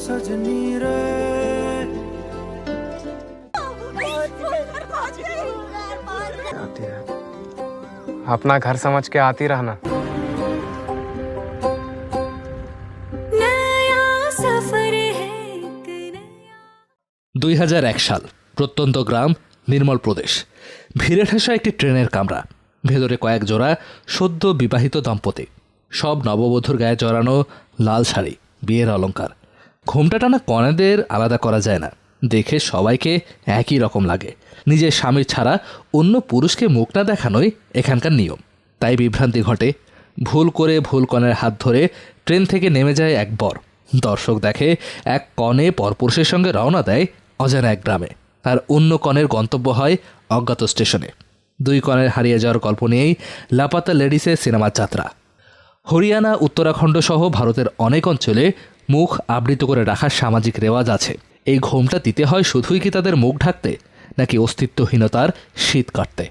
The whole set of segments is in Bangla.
सजनी रे अपना घर समझ के आती रहना नया सफर है एक नया দুই সাল প্রত্যন্ত গ্রাম নির্মল প্রদেশ ভিড়ে ঠেসা একটি ট্রেনের কামরা ভেতরে কয়েক জোড়া সদ্য বিবাহিত দম্পতি সব নববধূর গায়ে জড়ানো লাল শাড়ি বিয়ের অলংকার ঘোমটা টানা কনেদের আলাদা করা যায় না। দেখে সবাইকে একই রকম লাগে। নিজের স্বামীর ছাড়া অন্য পুরুষকে মুখ না দেখানোই এখানকার নিয়ম। তাই বিভ্রান্তি ঘটে। ভুল করে ভুল কনের হাত ধরে ট্রেন থেকে নেমে যায় এক বর। দর্শক দেখে এক কনে পরপুরুষের সঙ্গে রওনা দেয় অজানা এক গ্রামে। আর অন্য কনের গন্তব্য হয় অজ্ঞাত স্টেশনে। দুই কনের হারিয়ে যাওয়ার গল্প নিয়েই লাপাতা লেডিসের সিনেমার যাত্রা। হরিয়ানা উত্তরাখণ্ড সহ ভারতের অনেক অঞ্চলে মুখ আবৃত করে রাখার সামাজিক রেওয়াজ আছে। এই ঘোমটা দিতে হয় শুধুই কি তাদের মুখ ঢাকতে, নাকি অস্তিত্বহীনতার শীত কাটতে?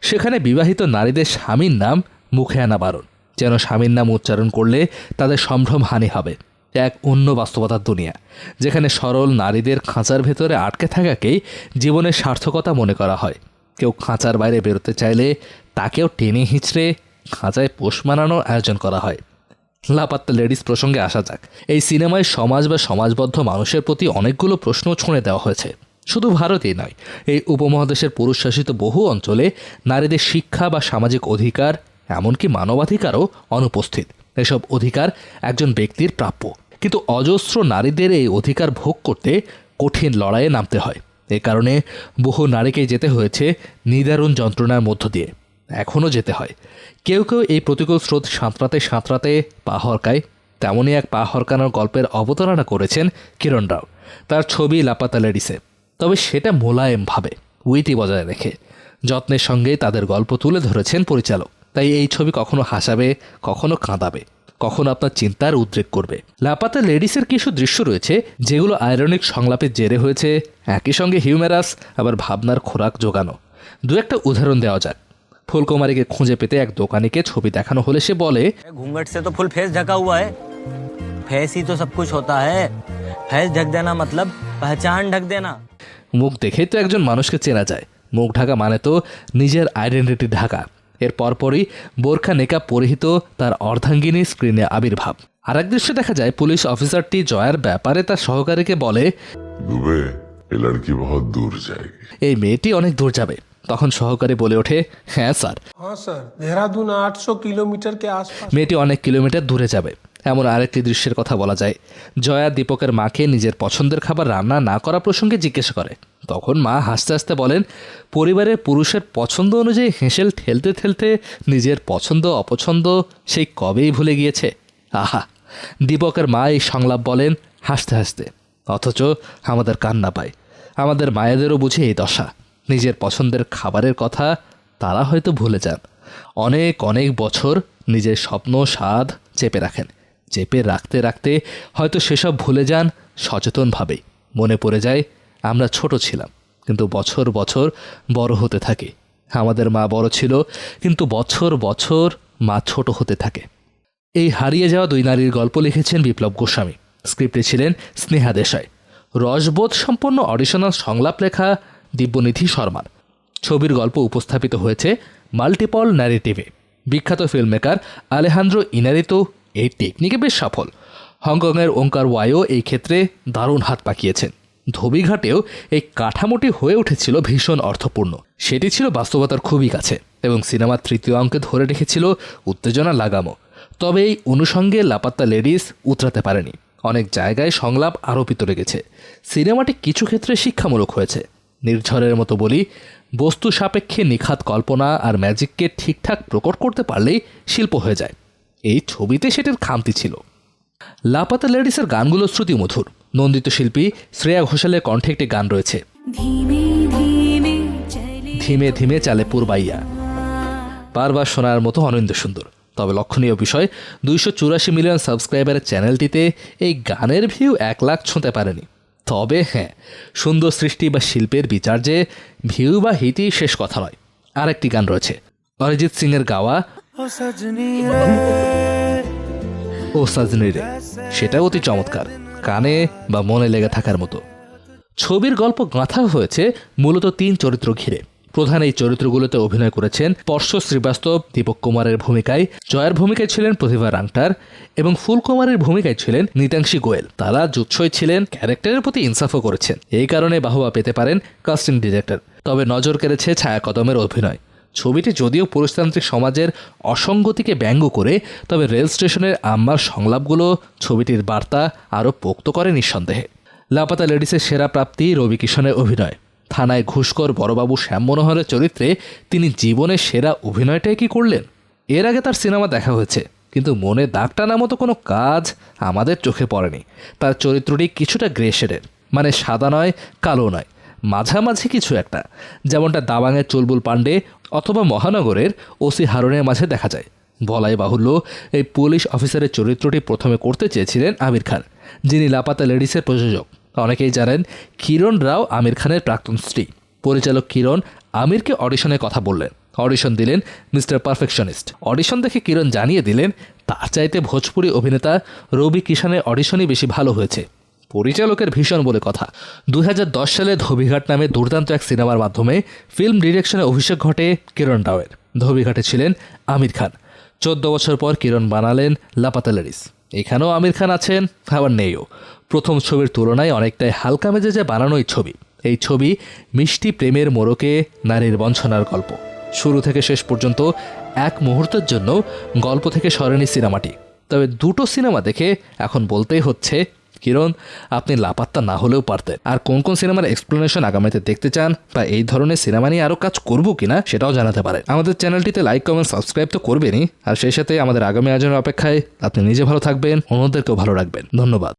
সেখানে বিবাহিত নারীদের স্বামীর নাম মুখে আনা বারণ, যেন স্বামীর নাম উচ্চারণ করলে তাদের সম্ভ্রম হানি হবে। এক অন্য বাস্তবতার দুনিয়া, যেখানে সরল নারীদের খাঁচার ভেতরে আটকে থাকাকেই জীবনের সার্থকতা মনে করা হয়। কেউ খাঁচার বাইরে বেরোতে চাইলে তাকেও টেনে হিঁচড়ে খাঁচায় পোষ মানানোর আয়োজন করা হয়। লাপাত্তা লেডিস প্রসঙ্গে আসা যাক। এই সিনেমায় সমাজ বা সমাজবদ্ধ মানুষের প্রতি অনেকগুলো প্রশ্ন ছুঁড়ে দেওয়া হয়েছে। শুধু ভারতেই নয়, এই উপমহাদেশের পুরুষশাসিত বহু অঞ্চলে নারীদের শিক্ষা বা সামাজিক অধিকার, এমনকি মানবাধিকারও অনুপস্থিত। এসব অধিকার একজন ব্যক্তির প্রাপ্য। কিন্তু অজস্র নারীদের এই অধিকার ভোগ করতে কঠিন লড়াইয়ে নামতে হয়। এ কারণে বহু নারীকে যেতে হয়েছে নিদারুণ যন্ত্রণার মধ্য দিয়ে। এখনও যেতে হয়। কেউ কেউ এই প্রতিকূল স্রোত সাঁতরাতে সাঁতরাতে পা হরকায়। তেমনই এক পা হরকানোর গল্পের অবতারণা করেছেন কিরণ রাও। তার ছবি লাপাতা লেডিসে। তবে সেটা মোলায়েমভাবে উইটি বজায় রেখে। যত্নের সঙ্গেই তাদের গল্প তুলে ধরেছেন পরিচালক। তাই এই ছবি কখনো হাসাবে, কখনো কাঁদাবে, কখনো আপনার চিন্তার উদ্রেক করবে। লাপাতা লেডিসের কিছু দৃশ্য রয়েছে, যেগুলো আয়রনিক সংলাপের জেরে হয়েছে। একই সঙ্গে হিউম্যারাস, আবার ভাবনার খোরাক জোগানো। দু একটা উদাহরণ দেওয়া যাক। ফুলকুমারীকে খুঁজে পেতে এক দোকানিকে ছবি দেখানো হলে সে বলে ঘুঙ্গট সে তো ফুল ফেস ঢাকা হুয়া হে ফেস তো সব কুছ হোতা হে ফেস ঢাক দেনা মতলব পহচান ঢাক দেনা। মুখ দেখেই তো একজন মানুষকে চেনা যায়। মুখ ঢাকা মানে তো নিজের আইডেন্টিটি ঢাকা। এর পরপরই বোরখা নেকা পরিহিত তার অর্ধাঙ্গিনী স্ক্রিনে আবির্ভাব। আর এক দৃশ্যে দেখা যায় পুলিশ অফিসারটি জয়ার ব্যাপারে তার সহকারীকে বলে এই মেয়েটি অনেক দূর যাবে। তখন সহকারী বলে ওঠে হ্যাঁ স্যার। হ্যাঁ স্যার। দেহরাদুন আটশো কিলোমিটারকে মেয়েটি অনেক কিলোমিটার দূরে যাবে। এমন আরেকটি দৃশ্যের কথা বলা যায়। জয়া দীপকের মাকে নিজের পছন্দের খাবার রান্না না করা প্রসঙ্গে জিজ্ঞেস করে। তখন মা হাসতে হাসতে বলেন পরিবারের পুরুষের পছন্দ অনুযায়ী হেঁসেল ঠেলতে ঠেলতে নিজের পছন্দ অপছন্দ সেই কবেই ভুলে গিয়েছে? আহা! দীপকের মা এই সংলাপ বলেন হাসতে হাসতে। অথচ আমাদের কান্না পায়। আমাদের মায়েদেরও বুঝে এই দশা। নিজের পছন্দের খাবারের কথা তারা হয়তো ভুলে যান। অনেক অনেক বছর নিজের স্বপ্ন স্বাদ চেপে রাখেন। চেপে রাখতে রাখতে হয়তো সেসব ভুলে যান সচেতনভাবেই। মনে পড়ে যায়, আমরা ছোট ছিলাম, কিন্তু বছর বছর বড় হতে থাকি। আমাদের মা বড় ছিল, কিন্তু বছর বছর মা ছোট হতে থাকে। এই হারিয়ে যাওয়া দুই নারীর গল্প লিখেছেন বিপ্লব গোস্বামী। স্ক্রিপ্টে ছিলেন স্নেহা দেশাই। রসবোধ সম্পন্ন অডিশনাল সংলাপ লেখা দিব্যনিধি শর্মার। ছবির গল্প উপস্থাপিত হয়েছে মাল্টিপল ন্যারেটিভে। বিখ্যাত ফিল্মমেকার আলেহান্দ্রো ইনারিতো এই টেকনিকে বেশ সফল। হংকংয়ের ওঙ্কার ওয়াইও এই ক্ষেত্রে দারুণ হাত পাকিয়েছেন। ধোবিঘাটেও এই কাঠামোটি হয়ে উঠেছিল ভীষণ অর্থপূর্ণ। সেটি ছিল বাস্তবতার খুবই কাছে এবং সিনেমার তৃতীয় অঙ্কে ধরে রেখেছিল উত্তেজনা লাগামো। তবে এই অনুষঙ্গে লাপাত্তা লেডিস উতরাতে পারেনি। অনেক জায়গায় সংলাপ আরোপিত রেখেছে সিনেমাটি কিছু ক্ষেত্রে শিক্ষামূলক হয়েছে। নির্ঝরের মতো বলি বস্তু সাপেক্ষে নিখাত কল্পনা আর ম্যাজিককে ঠিকঠাক প্রকট করতে পারলেই শিল্প হয়ে যায়। এই ছবিতে সেটির খামতি ছিল। লাপাতা লেডিসের গানগুলো শ্রুতি মধুর নন্দিত শিল্পী শ্রেয়া ঘোষালের কণ্ঠে একটি গান রয়েছে। ধীমে ধীমে চালে পূর্বাইয়া বারবার শোনার মতো অনিন্দ সুন্দর। তবে লক্ষণীয় বিষয় দুইশো চুরাশি মিলিয়ন সাবস্ক্রাইবারের চ্যানেলটিতে এই গানের ভিউ এক লাখ ছুঁতে পারেনি। তবে হ্যাঁ সুন্দর সৃষ্টি বা শিল্পের বিচার যে ভিউ বা হিতি শেষ কথা নয়। আর একটি গান রয়েছে অরিজিৎ সিং এর গাওয়া ও সাজনি রে সেটা অতি চমৎকার কানে বা মনে লেগে থাকার মতো। ছবির গল্প গাঁথা হয়েছে মূলত তিন চরিত্র ঘিরে। প্রধান এই চরিত্রগুলোতে অভিনয় করেছেন পর্শ শ্রীবাস্তব, দীপক কুমারের ভূমিকায়, জয়ের ভূমিকায় ছিলেন প্রতিভা রাংটার এবং ফুলকুমারের ভূমিকায় ছিলেন নিতাংশী গোয়েল। তারা জুৎসই ছিলেন, ক্যারেক্টারের প্রতি ইনসাফও করেছেন। এই কারণে বাহবা পেতে পারেন কাস্টিং ডিরেক্টর। তবে নজর কেড়েছে ছায়া কদমের অভিনয়। ছবিটি যদিও পুরুষতান্ত্রিক সমাজের অসঙ্গতিকে ব্যঙ্গ করে, তবে রেল স্টেশনের আম্মার সংলাপগুলো ছবিটির বার্তা আরও পোক্ত করে নিঃসন্দেহে। লাপাতা লেডিসের সেরা প্রাপ্তি রবি কিষণের অভিনয়। থানায় ঘুষকর বড়বাবু শ্যাম মনোহরের চরিত্রে তিনি জীবনের সেরা অভিনয়টাই কি করলেন? এর আগে তার সিনেমা দেখা হয়েছে, কিন্তু মনে দাগ টানার মতো কোনো কাজ আমাদের চোখে পড়েনি। তার চরিত্রটি কিছুটা গ্রে শেডের মানে সাদা নয়, কালো নয়, মাঝামাঝি কিছু একটা। যেমনটা দাবাঙের চুলবুল পাণ্ডে অথবা মহানগরের ওসি হারুনের মাঝে দেখা যায়। বলাই বাহুল্য, এই পুলিশ অফিসারের চরিত্রটি প্রথমে করতে চেয়েছিলেন আমির খান, যিনি লাপাতা লেডিসের প্রযোজক। অনেকেই জানেন কিরণ রাও আমির খানের প্রাক্তন স্ত্রী। পরিচালক কিরণ আমিরকে অডিশনের কথা বললেন। অডিশন দিলেন মিস্টার পারফেকশনিস্ট। অডিশন দেখে কিরণ জানিয়ে দিলেন, তার চাইতে ভোজপুরি অভিনেতা রবি কিষানের অডিশনই বেশি ভালো হয়েছে। পরিচালকের ভীষণ বলে কথা। দু হাজার দশ সালে ধোবিঘাট নামে দুর্দান্ত এক সিনেমার মাধ্যমে ফিল্ম ডিরেকশনে অভিষেক ঘটে কিরণ রাওয়ের। ধোবিঘাটে ছিলেন আমির খান। চোদ্দ বছর পর কিরণ বানালেন লাপাতা লেডিস এখানেও আমির খান আছেন, আবার নেইও। প্রথম ছবির তুলনায় অনেকটাই হালকা মেজাজে বানানো এই ছবি। এই ছবি মিষ্টি প্রেমের মোড়কে নারীর বঞ্চনার গল্প। শুরু থেকে শেষ পর্যন্ত এক মুহূর্তের জন্য গল্প থেকে সরেনি সিনেমাটি। তবে দুটো সিনেমা দেখে এখন বলতেই হচ্ছে কিরণ, আপনি লাপাত্তা না হলেও পারতেন। আর কোন কোন সিনেমার এক্সপ্লেনেশন আগামীতে দেখতে চান বা এই ধরনের সিনেমা নিয়ে আরও কাজ করব কিনা সেটাও জানাতে পারেন। আমাদের চ্যানেলটিতে লাইক কমেন্ট সাবস্ক্রাইব তো করবেনই। আর সেই সাথে আমাদের আগামী আয়োজনের অপেক্ষায় আপনি নিজে ভালো থাকবেন, অন্যদেরকেও ভালো রাখবেন। ধন্যবাদ।